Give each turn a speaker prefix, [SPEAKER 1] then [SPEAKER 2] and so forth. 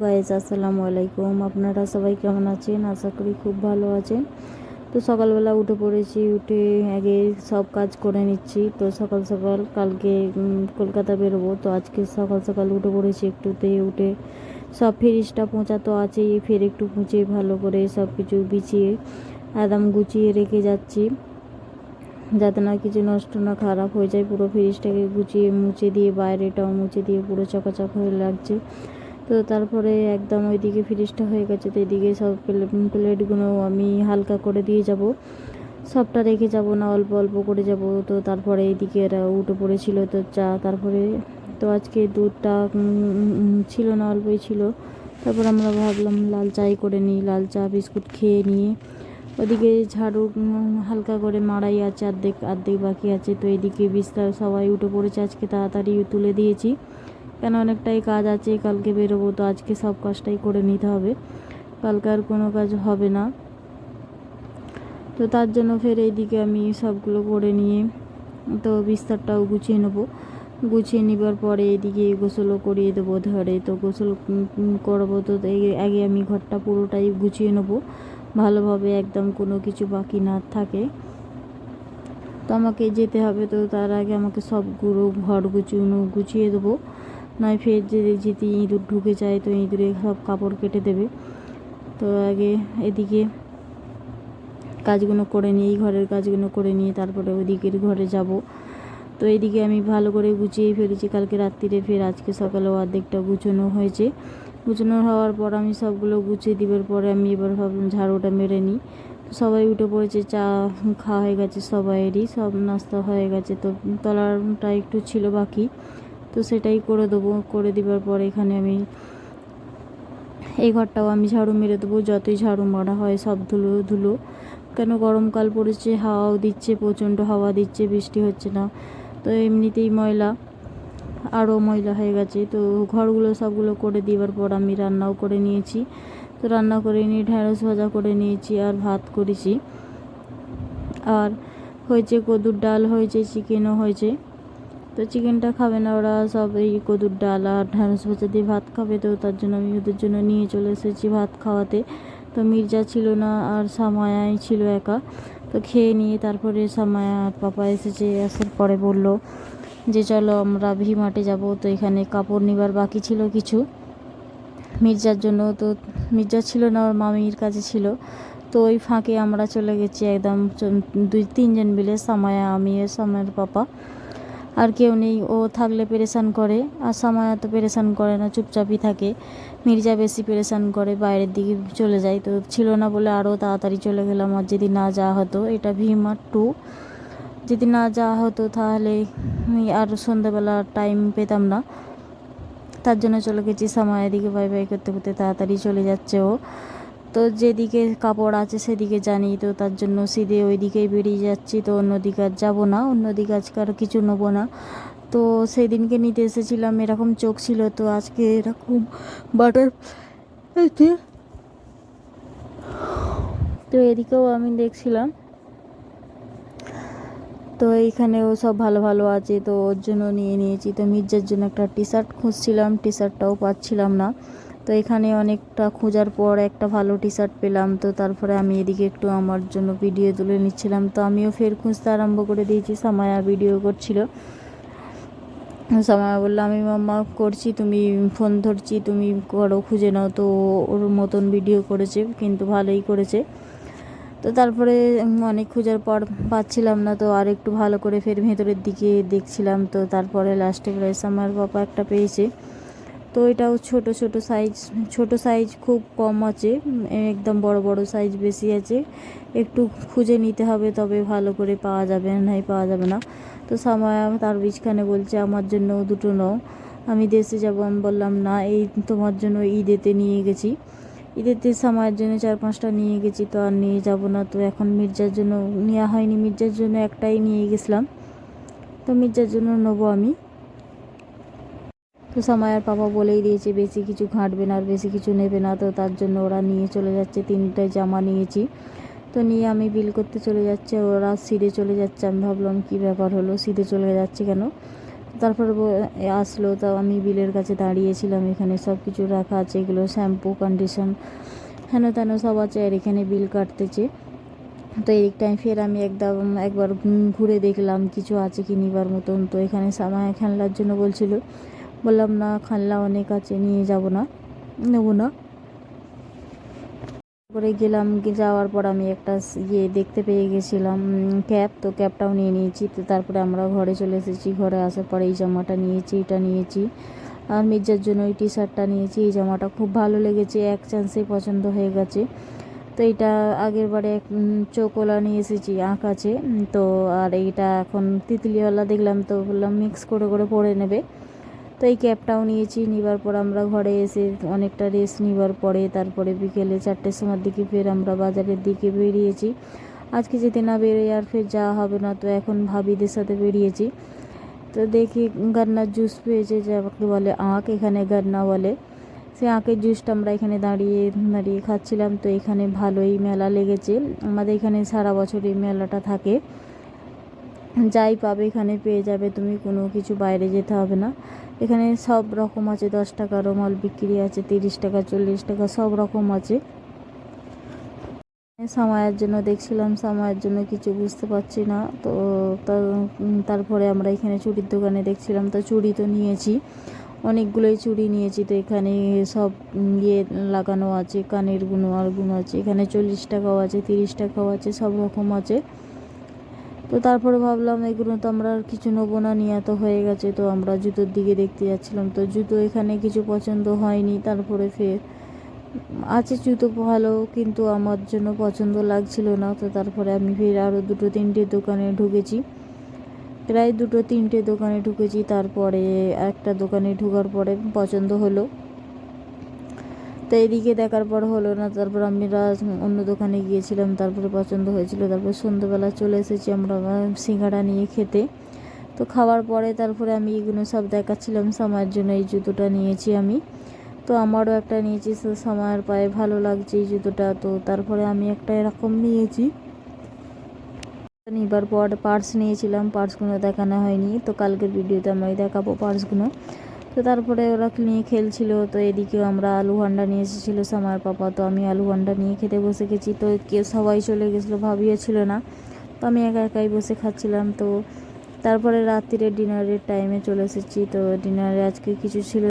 [SPEAKER 1] Guys আসসালামু আলাইকুম। আপনারা সবাই কেমন আছেন? আশা করি খুব ভালো আছেন। তো সকালবেলা উঠে পড়েছি, উঠে আগে সব কাজ করে নিচ্ছি। তো সকাল সকাল কালকে কলকাতা বেরোবো। তো আজকে সকাল সকাল উঠে পড়েছি একটুতে, উঠে সব ফ্রিজটা পৌঁছা তো আছেই। ফের একটু মুছিয়ে ভালো করে সব কিছু বিছিয়ে একদম গুছিয়ে রেখে যাচ্ছি। যাতে না কিছু নষ্ট না খারাপ হয়ে যায়। পুরো ফ্রিজটাকে গুছিয়ে মুছে দিয়ে, বাইরেটাও মুছে দিয়ে পুরো চকাচক হয়ে লাগছে। তো তারপরে একদম ওইদিকে ফ্রিজটা হয়ে গেছে, তো এদিকে সব প্লে- প্লেটগুলো আমি হালকা করে দিয়ে যাব। সবটা রেখে যাব না, অল্প অল্প করে যাব। তো তারপরে এইদিকে এরা উঠে পড়েছিল, তো চা, তারপরে তো আজকে দুধটা ছিল না, অল্পই ছিল। তারপর আমরা ভাবলাম লাল চাই করে নিই, লাল চা, বিস্কুট খেয়ে নিয়ে। ওদিকে ঝাড়ু হালকা করে মারাই আছে, অর্ধেক অর্ধেক বাকি আছে। তো এদিকে বিস্তার সবাই উঠে পড়েছে, আজকে তাড়াতাড়ি তুলে দিয়েছি। কেন অনেকটাই কাজ আছে, কালকে বেরোবো, তো আজকে সব কাজটাই করে নিতে হবে। কালকে আর কোনো কাজ হবে না। তো তার জন্য ফের এইদিকে আমি সবগুলো করে নিয়ে, তো বিস্তারটাও গুছিয়ে নেব। গুছিয়ে নেবার পরে এদিকে গোসলও করিয়ে দেবো ধরে। তো গোসল করব তো আগে আমি ঘরটা পুরোটাই গুছিয়ে নেব। ভালোভাবে একদম কোনো কিছু বাকি না থাকে। তো আমাকে যেতে হবে, তো তার আগে আমাকে সবগুলো ঘর গুছিয়ে গুছিয়ে দেবো। নয় ফের যদি ইঁদুর ঢুকে যায়, তো ইঁদুরে সব কাপড় কেটে দেবে। তো আগে এদিকে কাজগুলো করে নিয়ে এই ঘরের কাজগুলো করে নিয়ে তারপরে ওদিকের ঘরে যাব। তো এইদিকে আমি ভালো করে গুছিয়ে ফেলেছি, কালকে রাত্রিরে ফের আজকে সকালে অর্ধেকটা গুছানো হয়েছে। গুছানো হওয়ার পর আমি সবগুলো গুছিয়ে দিবার পরে আমি এবার ভাবলাম ঝাড়ুটা মেরে নিই। সবাই উঠে পড়েছে, চা খাওয়া হয়ে গেছে সবাইয়েরই, সব নাস্তা হয়ে গেছে, তো তলাটা একটু ছিল বাকি। তো সেটাই করে দেবো। করে দিবার পরে এখানে আমি এই ঘরটাও আমি ঝাড়ু মেরে দেবো, যতই ঝাড়ু মারা হয় সব ধুলো ধুলো। কেন গরমকাল পড়েছে, হাওয়াও দিচ্ছে, প্রচণ্ড হাওয়া দিচ্ছে, বৃষ্টি হচ্ছে না। তো এমনিতেই ময়লা, আরও ময়লা হয়ে গেছে। তো ঘরগুলো সবগুলো করে দিবার পর আমি রান্নাও করে নিয়েছি। তো রান্না করে নিয়ে ঢ্যাঁড়স ভাজা করে নিয়েছি আর ভাত করেছি। আর হয়েছে কদুর ডাল, হয়েছে, চিকেনও হয়েছে। তো চিকেনটা খাবে না ওরা, সব এই কদুর ডাল আর ঢ্যাঁড়স ভাজা দিয়ে ভাত খাবে, তো তার জন্য আমি ওদের জন্য নিয়ে চলে এসেছি ভাত খাওয়াতে। তো মির্জা ছিল না আর সামায়াই ছিল একা। তো খেয়ে নিয়ে তারপরে সামায়া আর পাপা এসেছে, আসার পরে বলল যে চলো আমরা ভি মার্টে যাব, তো এখানে কাপড় নিবার বাকি ছিল কিছু। মির্জার জন্য তো, মির্জা ছিল না, ওর মামির কাছে ছিল। তো ওই ফাঁকে আমরা চলে গেছি একদম দুই তিনজন মিলে সামায়া, আমি আর সামায়ের পাপা। আর কেউ নেই। ও থাকলে পেরেশান করে, আর সামায়া তো পেরেশান করে না, চুপচাপই থাকে। মির্জা বেশি পেরেশান করে, বাইরের দিকে চলে যায়। তো ছিল না বলে আরও তাড়াতাড়ি চলে গেলাম, আর যদি না যাওয়া হতো, এটা ভিমার টু। যদি না যাওয়া হতো তাহলে আর সন্ধ্যাবেলা টাইম পেতাম না। তার জন্য চলে গেছি সময় এদিকে বাই বাই করতে করতে তাড়াতাড়ি চলে যাচ্ছে ও। তো যেদিকে কাপড় আছে সেদিকে জানি তো তার জন্য সিধে ওই দিকেই বেরিয়ে যাচ্ছি, তো অন্যদিকে আর যাব না, অন্যদিকে আজকে আর কিছু নেব না। তো সেদিনকে নিতে এসেছিলাম, এরকম চোখ ছিল, তো আজকে এরকম বাটার তো এদিকেও আমি দেখছিলাম। তো এইখানেও সব ভালো ভালো আছে, তো ওর জন্য নিয়ে নিয়েছি। তো মির্জার জন্য একটা টি শার্ট খুঁজছিলাম টি শার্টটাও পাচ্ছিলাম না। তো এখানে অনেকটা খোঁজার পর একটা ভালো টি শার্ট পেলাম। তো তারপরে আমি এদিকে একটু আমার জন্য ভিডিও তুলে নিচ্ছিলাম। তো আমিও ফের খুঁজতে আরম্ভ করে দিয়েছি। সামায়া ভিডিও করছিল। সামায়া বলল, আমি মাম্মা, করছি, তুমি ফোন ধরছি, তুমি করো, খুঁজে নাও। তো ওর মতন ভিডিও করেছে, কিন্তু ভালোই করেছে। তো তারপরে অনেক খোঁজার পর পাচ্ছিলাম না। তো আর একটু ভালো করে ফের ভেতরের দিকে দেখছিলাম। তো তারপরে লাস্টে প্রাইস আমার বাবা একটা পেয়েছে। তো এটাও ছোট ছোট সাইজ ছোট সাইজ খুব কম আছে, একদম বড় বড় সাইজ বেশি আছে। একটু খুঁজে নিতে হবে তবে ভালো করে পাওয়া যাবে নাই পাওয়া যাবে না। তো সময় তার বীজখানে বলছে, আমার জন্য দুটো নাও। আমি দেশে যাব, আমি বললাম, না, এই তোমার জন্য ঈদেতে নিয়ে গেছি। ঈদেতে সময়ের জন্য চার পাঁচটা নিয়ে গেছি, তো আর নিয়ে যাব না। তো এখন মির্জার জন্য নেওয়া হয়নি, মির্জার জন্য একটাই নিয়ে গেছিলাম। তো মির্জার জন্য নেব আমি। তো সময়ের পাপা বলেই দিয়েছে, বেশি কিছু ঘাঁটবে না আর বেশি কিছু নেবে না। তো তার জন্য ওরা নিয়ে চলে যাচ্ছে তিনটে জামা নিয়েছি। তো নিয়ে আমি বিল করতে চলে যাচ্ছে, ওরা সিধে চলে যাচ্ছে। আমি ভাবলাম, কী ব্যাপার হলো? সিধে চলে যাচ্ছে কেন? তারপর আসলো, তো আমি বিলের কাছে দাঁড়িয়েছিলাম। এখানে সব কিছু রাখা আছে, এগুলো শ্যাম্পু, কন্ডিশন, হেন তেন সব আছে, আর এখানে বিল কাটতেছে। তো টাইম ফের আমি একদম একবার ঘুরে দেখলাম, কিছু আছে কি নিবার মতন? তো এখানে সামায় খেলনার জন্য বলছিল বললাম, না খেলনা অনেক আছে, নিয়ে যাব না। নেব না। তারপরে গেলাম যাওয়ার পর আমি একটা ইয়ে দেখতে পেয়ে গেছিলাম ক্যাব। তো ক্যাবটাও নিয়ে নিয়েছি। তো তারপরে আমরা ঘরে চলে এসেছি। ঘরে আসার পরে এই জামাটা নিয়েছি, এটা নিয়েছি। আর মির্জার জন্য ওই টি শার্টটা নিয়েছি। এই জামাটা খুব ভালো লেগেছে, এক চান্সেই পছন্দ হয়ে গেছে। তো এটা আগের বারে চৌকোলা নিয়ে এসেছি আঁক আছে। তো আর এইটা এখন তিতলিওয়ালা দেখলাম, তো বললাম, মিক্স করে করে পরে নেবে। তো এই ক্যাবটাও নিয়েছি। নিবার পর আমরা ঘরে এসে অনেকটা রেস্ট নিবার পরে তারপরে বিকেলে চারটের সময় দিকে ফের আমরা বাজারের দিকে বেরিয়েছি। আজকে যেতে না বেরোই আর ফের যাওয়া হবে না, তো এখন ভাবিদের সাথে বেরিয়েছি। তো দেখি গান্নার জুস পেয়েছে, যাকে বলে আঁক এখানে গান্না বলে। সে আঁকের জুসটা আমরা এখানে দাঁড়িয়ে দাঁড়িয়ে খাচ্ছিলাম, তো এখানে ভালোই মেলা লেগেছে। আমাদের এখানে সারা বছর এই মেলাটা থাকে। যাই পাবে, এখানে পেয়ে যাবে। তুমি কোনো কিছু বাইরে যেতে হবে না। এখানে সব রকম আছে, দশ টাকারও মাল বিক্রি আছে, তিরিশ টাকা, চল্লিশ টাকা, সব রকম আছে। সময়ের জন্য দেখছিলাম, সময়ের জন্য কিছু বুঝতে পারছি না। তো তারপরে আমরা এখানে চুড়ির দোকানে দেখছিলাম, তো চুড়ি তো নিয়েছি। অনেকগুলোই চুড়ি নিয়েছি, তো এখানে সব ইয়ে লাগানো আছে, কানেরগুলো আরগুলো আছে। এখানে চল্লিশ টাকাও আছে, তিরিশ টাকাও আছে, সব রকম আছে। তো তারপরে ভাবলাম এগুলো তো আমরা আর কিছু নেব না, নিয়ে তো হয়ে গেছে, তো আমরা জুতোর দিকে দেখতে যাচ্ছিলাম। তো জুতো এখানে কিছু পছন্দ হয়নি, তারপরে ফের আছে জুতো ভালো, কিন্তু আমার জন্য পছন্দ লাগছিল না, তো তারপরে আমি ফের আরও দুটো তিনটে দোকানে ঢুকেছি। প্রায় দুটো তিনটে দোকানে ঢুকেছি, তারপরে একটা দোকানে ঢুকার পরে পছন্দ হলো। তো এদিকে দেখার পর হলো না, তারপর আমরা অন্য দোকানে গিয়েছিলাম, তারপরে পছন্দ হয়েছিল, তারপর সন্ধ্যেবেলা চলে এসেছি আমরা সিঙ্গাড়া নিয়ে খেতে। তো খাওয়ার পরে তারপরে আমি এগুলো সব দেখাচ্ছিলাম, সময়ের জন্য এই জুতোটা নিয়েছি আমি। তো আমারও একটা নিয়েছি, তো সময়ের পায়ে ভালো লাগছে এই জুতোটা, তো তারপরে আমি একটা এরকম নিয়েছি। নিবার পর পার্স নিয়েছিলাম, পার্সগুলো দেখানো হয়নি, তো কালকের ভিডিওতে আমি দেখাবো পার্সগুলো। তো তারপরে ওরা নিয়ে খেলছিল, তো এদিকেও আমরা আলু ভান্ডা নিয়ে এসেছিল সামার পাপা, তো আমি আলু ভান্ডা নিয়ে খেতে বসে গেছি, তো কেউ সবাই চলে গেছিল ভাবিয়েছিল ছিল না। তো আমি একা একাই বসে খাচ্ছিলাম, তো তারপরে রাত্রিরে ডিনারের টাইমে চলে এসেছি, তো ডিনারে আজকে কিছু ছিল